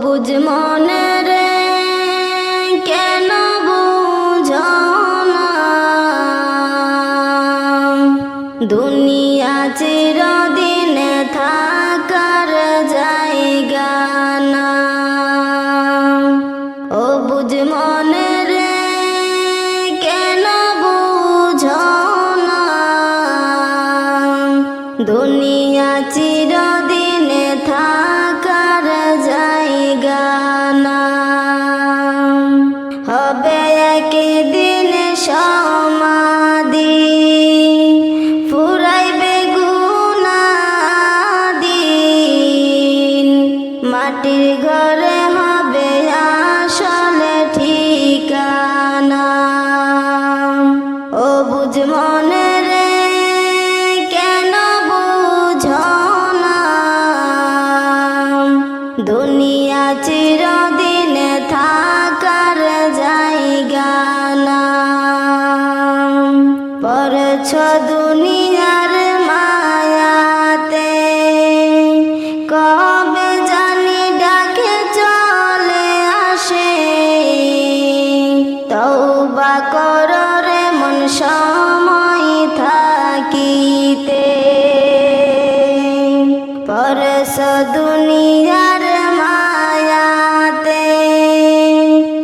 বুঝ মনে রে, কেন বুঝনা? দুনিয়া চিরদিনে থাকার জায়গা না। ও বুঝ মনে রে, কেন বুঝনা? দুনিয়া চিরদিনে থাক Allah. পরশ দুনিয়ার মায়াতে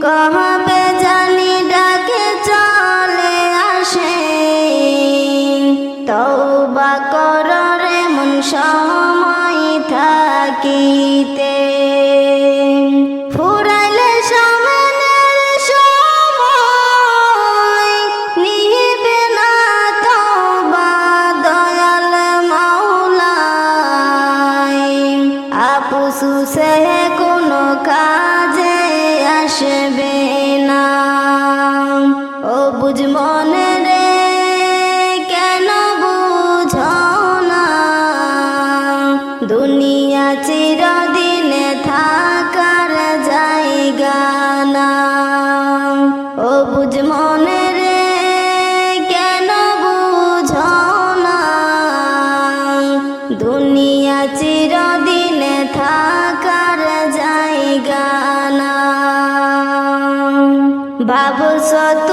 কহবে জানি ডাকে চলে আসে তৌবা কর রে মন সময় থাকিতে বুঝ মনে রে, কেন বুঝাও দুনিয়া চিরদিনে থাকার জায়গা না। ও বুঝ মনে রে, কেন বুঝাও না দুনিয়া চিরদিনে থাকার জায়গা না। বাবু সত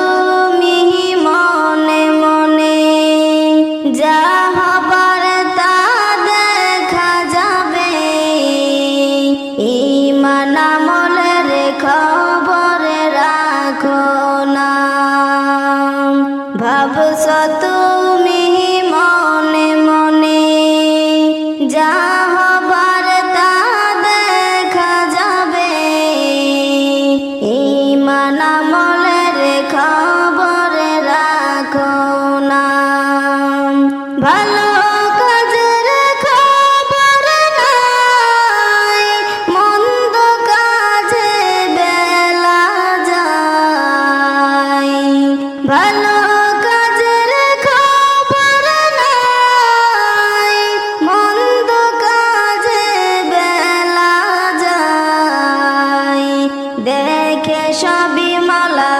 দেখে সবই মালা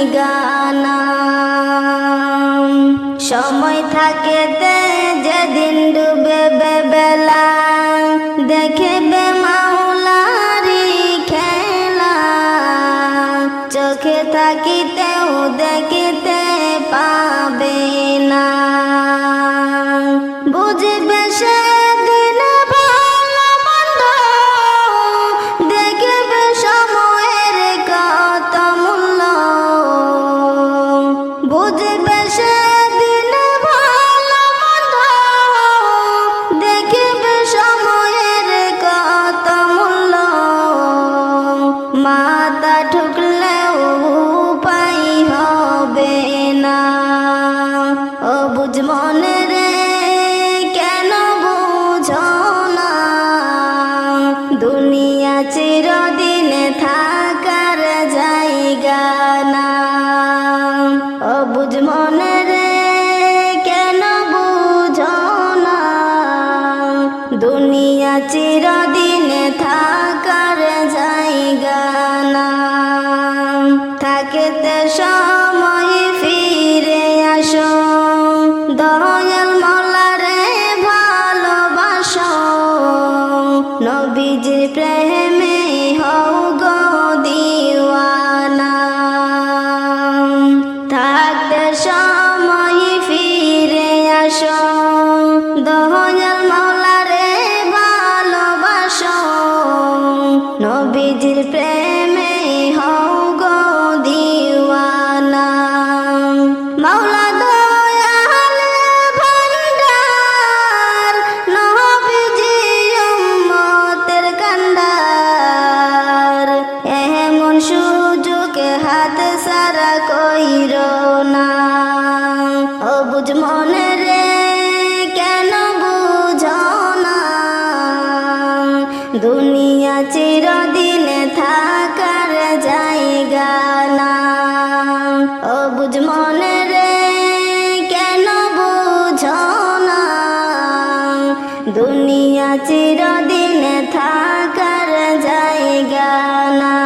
ঠিকানা সময় থাকে তে যেদিন ডুবে বেবেলা। দেখবে মাওলারি খেলা। চোখে থাকিতে থাকার জায়গা না। অবুজ মনে রে, কেন বুঝ না? দুনিয়া চিরদিন থাকার জায়গা না। থাকেতে সময় ফিরে আসো। দয়াল মলারে ভালোবাসো। নবীজির প্রেম সারা কইর না। অবুজ মনে রে, কেন বুঝ না? দুনিয়া চিরদিনে থাকার জায়গা না। বুঝ মনে রে, কেন বুঝ না? দুনিয়া চিরদিনে থাকার জায়গা না।